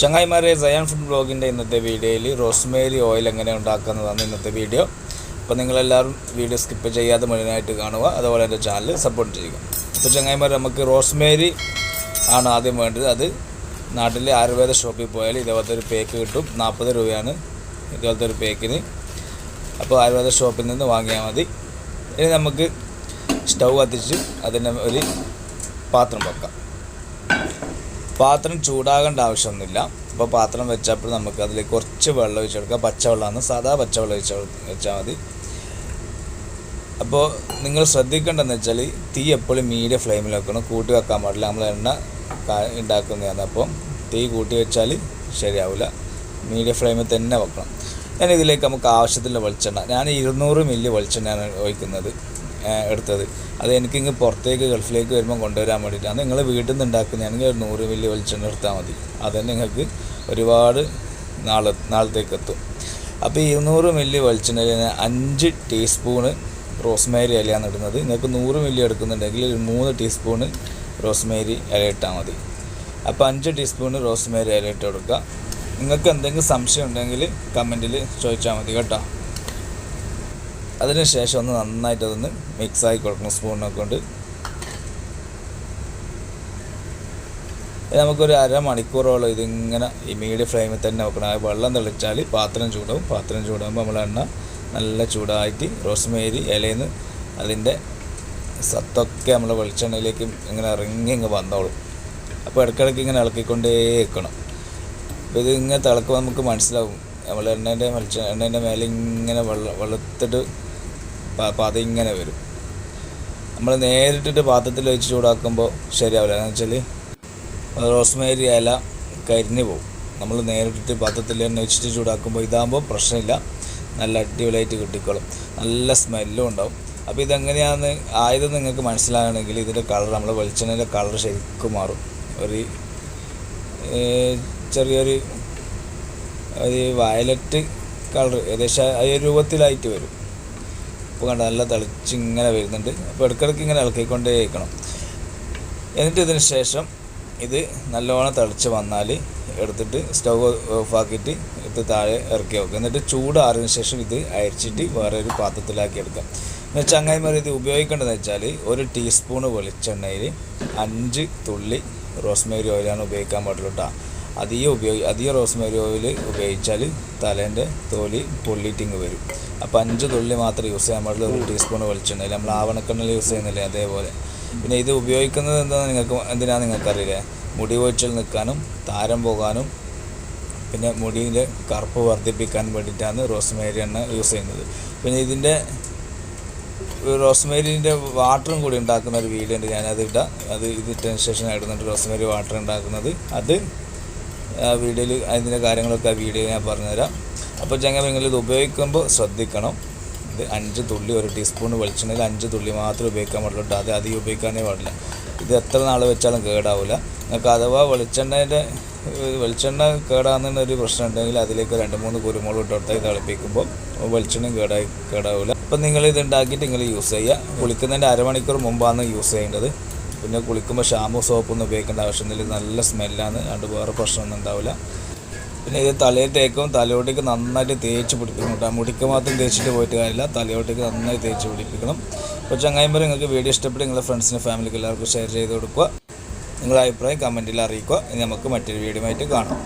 ചങ്ങായിമാരെ cyan food ബ്ലോഗിന്റെ ഇന്നത്തെ വീഡിയോയിൽ റോസ്മേരി ഓയിൽ എങ്ങനെ ഉണ്ടാക്കുന്നതാണ് ഇന്നത്തെ വീഡിയോ. അപ്പോൾ നിങ്ങളെല്ലാവരും വീഡിയോ സ്കിപ്പ് ചെയ്യാതെ മുഴുവനായിട്ട് കാണുക. അതുപോലെ എന്റെ ചാനൽ സപ്പോർട്ട് ചെയ്യുക. അപ്പോൾ ചങ്ങായിമാർ നമുക്ക് റോസ്മേരി ആണ് ആദ്യം വേണ്ടത്. അത് നാട്ടിലെ ആയുർവേദ ഷോപ്പിൽ പോയാൽ ഇതേപോലത്തെ ഒരു പേക്ക് കിട്ടും. നാൽപ്പത് രൂപയാണ് ഇതുപോലത്തെ ഒരു പേക്കിന് അപ്പോൾ ആയുർവേദ ഷോപ്പിൽ നിന്ന് വാങ്ങിയാൽ മതി. ഇനി നമുക്ക് സ്റ്റൗ കത്തിച്ച് അതിന്റെ ഒരു പാത്രം വെക്കാം. പാത്രം ചൂടാകേണ്ട ആവശ്യമൊന്നുമില്ല. അപ്പോൾ പാത്രം വെച്ചപ്പോൾ നമുക്ക് അതിലേക്ക് കുറച്ച് വെള്ളം ഒഴിച്ച് കൊടുക്കാം. പച്ചവെള്ളമാണ്. സാധാ പച്ചവെള്ളം ഒഴിച്ച് വെച്ചാൽ മതി. അപ്പോൾ നിങ്ങൾ ശ്രദ്ധിക്കേണ്ടതെന്ന് വെച്ചാൽ തീ എപ്പോഴും മീഡിയം ഫ്ലെയിമിൽ വെക്കണം. കൂട്ടി വെക്കാൻ പാടില്ല. നമ്മൾ എണ്ണ ഉണ്ടാക്കുന്നതാണ് അപ്പോൾ തീ കൂട്ടി വെച്ചാൽ ശരിയാവില്ല മീഡിയം ഫ്ലെയിമിൽ തന്നെ വെക്കണം. ഞാൻ ഇതിലേക്ക് നമുക്ക് ആവശ്യത്തിലുള്ള വെളിച്ചെണ്ണ. ഞാൻ ഇരുന്നൂറ് മില്ലി വെളിച്ചെണ്ണയാണ് ഒഴിക്കുന്നത്. എടുത്തത്. അത് എനിക്കിങ്ങ് പുറത്തേക്ക് ഗൾഫിലേക്ക് വരുമ്പോൾ കൊണ്ടുവരാൻ വേണ്ടിയിട്ടാണ്. നിങ്ങൾ വീട്ടിൽ നിന്ന് ഉണ്ടാക്കുന്നതാണെങ്കിൽ ഒരു നൂറ് മില്ലി വെളിച്ചെണ്ണ എടുത്താൽ മതി. അതന്നെ നിങ്ങൾക്ക് ഒരുപാട് നാളെ നാളത്തേക്ക് എത്തും. അപ്പോൾ ഇരുന്നൂറ് മില്ലി വെളിച്ചെണ്ണയിൽ അഞ്ച് ടീസ്പൂണ് റോസ്മേരി ഇലയാണ് ഇടുന്നത്. നിങ്ങൾക്ക് നൂറ് മില്ലി എടുക്കുന്നുണ്ടെങ്കിൽ മൂന്ന് ടീസ്പൂണ് റോസ്മേരി ഇല ഇട്ടാൽ മതി. അപ്പോൾ അഞ്ച് ടീസ്പൂണ് റോസ്മേരി ഇല ഇട്ട് കൊടുക്കുക. നിങ്ങൾക്ക് എന്തെങ്കിലും സംശയം ഉണ്ടെങ്കിൽ കമന്റിൽ ചോദിച്ചാൽ മതി കേട്ടോ. അതിന് ശേഷം ഒന്ന് നന്നായിട്ട് അതൊന്ന് ആയി കൊടുക്കണം സ്പൂണിനെ കൊണ്ട്. നമുക്കൊരു അരമണിക്കൂറോളം ഇതിങ്ങനെ ഈ മീഡിയം ഫ്ലെയിമിൽ തന്നെ വെക്കണം. വെള്ളം തെളിച്ചാൽ പാത്രം ചൂടാവും. പാത്രം ചൂടാകുമ്പോൾ നമ്മൾ എണ്ണ നല്ല ചൂടായിട്ട് റോസ്മേരി ഇലയിൽ നിന്ന് അതിന്റെ സത്തൊക്കെ നമ്മൾ വെളിച്ചെണ്ണയിലേക്ക് ഇങ്ങനെ ഇറങ്ങി ഇങ്ങ് വന്നോളും. അപ്പോൾ ഇടയ്ക്കിടയ്ക്ക് ഇങ്ങനെ ഇളക്കിക്കൊണ്ടേ വെക്കണം അപ്പോൾ ഇത് ഇങ്ങനെ തിളക്കുമ്പോൾ നമുക്ക് മനസ്സിലാവും. നമ്മൾ എണ്ണേന്റെ വെളിച്ച എണ്ണേന്റെ മേലെ ഇങ്ങനെ വെള്ള വെളുത്തിട്ട് പ- അതിങ്ങനെ വരും. നമ്മൾ നേരിട്ടിട്ട് പാത്രത്തിൽ വെച്ച് ചൂടാക്കുമ്പോൾ ശരിയാവില്ല. എന്ന് വെച്ചാൽ റോസ്മേരി ഇല കരിഞ്ഞു പോകും നമ്മൾ നേരിട്ടിട്ട് പാത്രത്തിൽ തന്നെ വെച്ചിട്ട് ചൂടാക്കുമ്പോൾ ഇതാകുമ്പോൾ പ്രശ്നമില്ല. നല്ല അടിപൊളിയായിട്ട് കിട്ടിക്കോളും. നല്ല സ്മെല്ലും ഉണ്ടാവും. അപ്പോൾ ഇതെങ്ങനെയാണെന്ന് ആയത് നിങ്ങൾക്ക് മനസ്സിലാകണമെങ്കിൽ ഇതിന്റെ കളർ നമ്മൾ വെളിച്ചെണ്ണയുടെ കളർ ശരിക്കും മാറും. ഒരു ചെറിയൊരു ഒരു വയലറ്റ് കളർ ഏകദേശം ആ രൂപത്തിലായിട്ട് വരും. ഇപ്പോൾ കണ്ട നല്ല തിളച്ച് ഇങ്ങനെ വരുന്നുണ്ട്. അപ്പോൾ ഇടയ്ക്കിടയ്ക്ക് ഇങ്ങനെ ഇളക്കിക്കൊണ്ടേ ഇരിക്കണം. എന്നിട്ട് ഇതിന് ശേഷം ഇത് നല്ലോണം തിളച്ച് വന്നാൽ എടുത്തിട്ട് സ്റ്റൗ ഓഫാക്കിയിട്ട് എടുത്ത് താഴെ ഇറക്കി വെക്കുക. എന്നിട്ട് ചൂടാറിയതിന് ശേഷം ഇത് അരിച്ചിട്ട് വേറെ ഒരു പാത്രത്തിലാക്കി എടുക്കുക. എന്ന് വെച്ചാൽ മാറി ഇത് ഉപയോഗിക്കേണ്ടതെന്ന് വെച്ചാൽ ഒരു ടീസ്പൂണ് വെളിച്ചെണ്ണയിൽ അഞ്ച് തുള്ളി റോസ്മേരി ഓയിലാണ് ഉപയോഗിക്കാൻ പാടുള്ളൂ കേട്ടോ അധികം ഉപയോഗി അധികം റോസ്മേരി ഓയിൽ ഉപയോഗിച്ചാൽ തലേന്റെ തോലി പൊള്ളിറ്റിങ് വരും. അപ്പോൾ അഞ്ച് തുള്ളി മാത്രം യൂസ് ചെയ്യാൻ പാടുള്ളൂ ഒരു ടീസ്പൂൺ വെളിച്ചെണ്ണയിൽ നമ്മൾ ആവണക്കെണ്ണയിൽ യൂസ് ചെയ്യുന്നില്ലേ? അതേപോലെ. പിന്നെ ഇത് ഉപയോഗിക്കുന്നത് എന്താണെന്ന് നിങ്ങൾക്ക് എന്തിനാണെന്ന് നിങ്ങൾക്കറിയില്ലേ? മുടി കൊഴിച്ചിൽ നിൽക്കാനും താരം പോകാനും പിന്നെ മുടിയിലെ കറുപ്പ് വർദ്ധിപ്പിക്കാൻ വേണ്ടിയിട്ടാണ് റോസ്മേരി എണ്ണ യൂസ് ചെയ്യുന്നത്. പിന്നെ ഇതിന്റെ റോസ്മേരിന്റെ വാട്ടറും കൂടി ഉണ്ടാക്കുന്ന ഒരു വീഡിയോ ഉണ്ട്. ഞാനത് ഇടാം. അത് ഇത് ഇട്ടതിന് ശേഷം ഇടുന്നുണ്ട് റോസ്മേരി വാട്ടർ ഉണ്ടാക്കുന്നത്. അത് വീഡിയോയിൽ അതിന്റെ കാര്യങ്ങളൊക്കെ ആ വീഡിയോയിൽ ഞാൻ പറഞ്ഞുതരാം. അപ്പോൾ ചങ്ങ നിങ്ങൾ ഇത് ഉപയോഗിക്കുമ്പോൾ ശ്രദ്ധിക്കണം. ഇത് അഞ്ച് തുള്ളി ഒരു ടീസ്പൂൺ വെളിച്ചെണ്ണയിൽ അഞ്ച് തുള്ളി മാത്രം ഉപയോഗിക്കാൻ പാടുള്ളൂ. അത് അധികം ഉപയോഗിക്കാനേ പാടില്ല. ഇത് എത്ര നാൾ വെച്ചാലും കേടാവില്ല നിങ്ങൾക്ക് അഥവാ വെളിച്ചെണ്ണേന്റെ വെളിച്ചെണ്ണ കേടാകുന്ന ഒരു പ്രശ്നം ഉണ്ടെങ്കിൽ അതിലേക്ക് രണ്ട് മൂന്ന് കുരുമുളക് ഇട്ട് കൊടുത്താൽ തിളപ്പിക്കുമ്പോൾ വെളിച്ചെണ്ണയും കേടായി കേടാവില്ല അപ്പം നിങ്ങൾ ഇത് ഉണ്ടാക്കിയിട്ട് നിങ്ങൾ യൂസ് ചെയ്യുക. കുളിക്കുന്നതിന്റെ അരമണിക്കൂർ മുമ്പാണ് യൂസ് ചെയ്യേണ്ടത്. പിന്നെ കുളിക്കുമ്പോൾ ഷാമ്പു സോപ്പൊന്നും ഉപയോഗിക്കേണ്ട ആവശ്യമില്ല നല്ല സ്മെല്ലാണ് അതുകൊണ്ട് വേറെ പ്രശ്നമൊന്നും ഉണ്ടാവില്ല പിന്നെ ഇത് തലയിൽ തേക്കും തലയോട്ടേക്ക് നന്നായിട്ട് തേച്ച് പിടിപ്പിക്കണം കേട്ടോ. മുടിക്ക് മാത്രം തേച്ചിട്ട് പോയിട്ട് കാര്യമില്ല. തലയോട്ടേക്ക് നന്നായി തേച്ച് പിടിപ്പിക്കണം. അപ്പോൾ ചങ്ങായിമ്പർ നിങ്ങൾക്ക് വീഡിയോ ഇഷ്ടപ്പെട്ട് നിങ്ങളുടെ ഫ്രണ്ട്സിനും ഫാമിലിക്ക് എല്ലാവർക്കും ഷെയർ ചെയ്ത് കൊടുക്കുക. നിങ്ങളുടെ അഭിപ്രായം കമന്റിൽ അറിയിക്കുക. ഇനി നമുക്ക് മറ്റൊരു വീഡിയോ ആയിട്ട് കാണാം.